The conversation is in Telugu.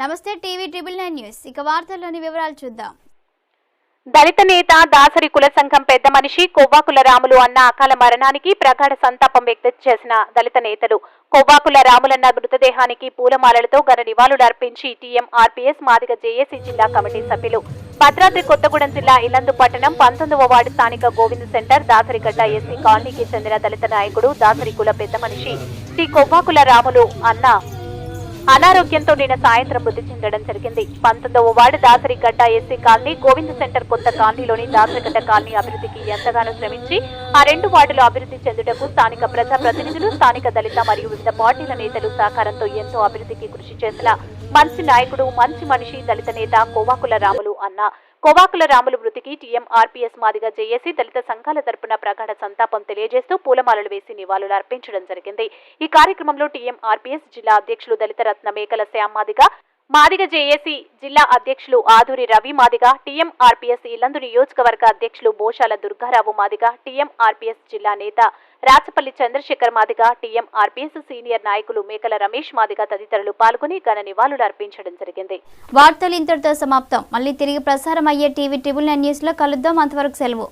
నమస్తే టీవీ డ్రిబుల్ నైన్ న్యూస్. ఇక వార్తల్లోని వివరాలు చూద్దాం. దళిత నేత దాసరి కుల సంఘం పెద్ద మనిషి కొవ్వాకుల రాములు అన్న అకాల మరణానికి ప్రగాఢ సంతాపం వ్యక్తం చేసిన దళిత నేతలు. కొవ్వాకుల రాములన్న మృతదేహానికి పూలమాలలతో ఘన నివాళులర్పించి టీఎం ఆర్పీఎస్ మాదిగ జేఏసీ జిల్లా కమిటీ సభ్యులు. భద్రాద్రి కొత్తగూడెం జిల్లా ఇల్లందు పట్టణం పంతొమ్మిదవ వార్డు స్థానిక గోవింద్ సెంటర్ దాసరిగడ్డ ఎస్సీ కాలనీకి చెందిన దళిత నాయకుడు దాసరి కుల పెద్ద మనిషి శ్రీ కొవ్వాకుల రాములు అన్న అనారోగ్యంతో నిన్న సాయంత్రం మృతి చెందడం జరిగింది. పంతొమ్మిదవ ward Dasarigadda SC colony Govind centre కొత్త కాలనీలోని దాసరిగడ్డ కాలనీ అభివృద్ధికి ఎంతగానో శ్రమించి ఆ రెండు వార్డులు అభివృద్ధి చెందుటకు స్థానిక ప్రజా ప్రతినిధులు స్థానిక దళిత మరియు వివిధ పార్టీల నేతలు సహకారంతో ఎంతో అభివృద్ధికి కృషి చేసిన మంచి నాయకుడు మంచి మనిషి దళిత నేత కోవాకుల రాములు అన్న కోవాకుల రాములు మృతికి టీఎంఆర్పీఎస్ మాదిగా జేఏసీ దళిత సంఘాల తరపున ప్రగాఢ సంతాపం తెలియజేస్తూ పూలమాలలు వేసి నివాళులు అర్పించడం జరిగింది. ఈ కార్యక్రమంలో టీఎంఆర్పీఎస్ జిల్లా అధ్యక్షులు దళిత రత్న మేకల శ్యామ్ మాదిగా మాదిగ జేఏసీ జిల్లా అధ్యక్షులు ఆదూరి రవి మాదిగ టీఎంఆర్పీఎస్ ఇల్లందు నియోజకవర్గ అధ్యక్షులు బోషాల దుర్గారావు మాదిగ టీఎంఆర్పీఎస్ జిల్లా నేత Rachapalli Chandrashekar Madiga TM RPS senior నాయకులు మేకల రమేష్ మాదిగ తదితరులు పాల్గొని ఘన నివాళులు అర్పించడం జరిగింది. వార్తలు ఇంతటితో సమాప్తం. మళ్ళీ తిరిగి ప్రసారం అయ్యే టీవీ ట్రిబుల్ నైన్ న్యూస్లో కలుద్దాం. అంతవరకు సెలవు.